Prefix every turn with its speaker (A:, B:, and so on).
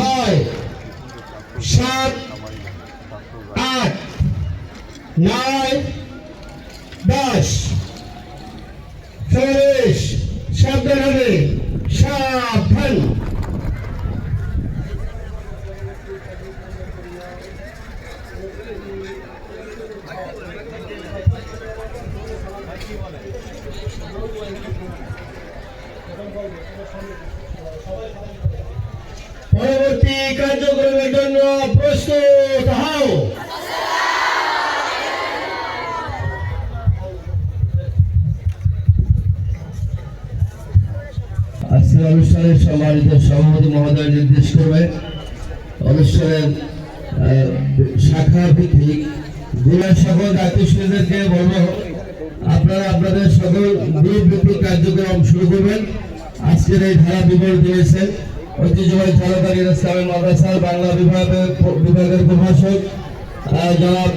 A: ছয় সাত আট নয় দশ। চল্লিশ সাবধান হবে সাবধান। কার্যক্রমের জন্য প্রস্তুত হও। আজকের অনুষ্ঠানের সম্মানিত সভাপতি মহোদয় নির্দেশ করবে অনুষ্ঠানের শাখা ভিত্তিক জেলার সকল দায়িত্বশীলদেরকে বলব, আপনারা আপনাদের সকল গ্রুপ ভিত্তিক কার্যক্রম শুরু করবেন। আজকের এই ধারা বিবরণ দিয়েছেন। ঐতিহ্যবাহী চালকারী ইসলামী মাদ্রাসার বাংলা বিভাগের বিভাগের প্রভাষক জনাব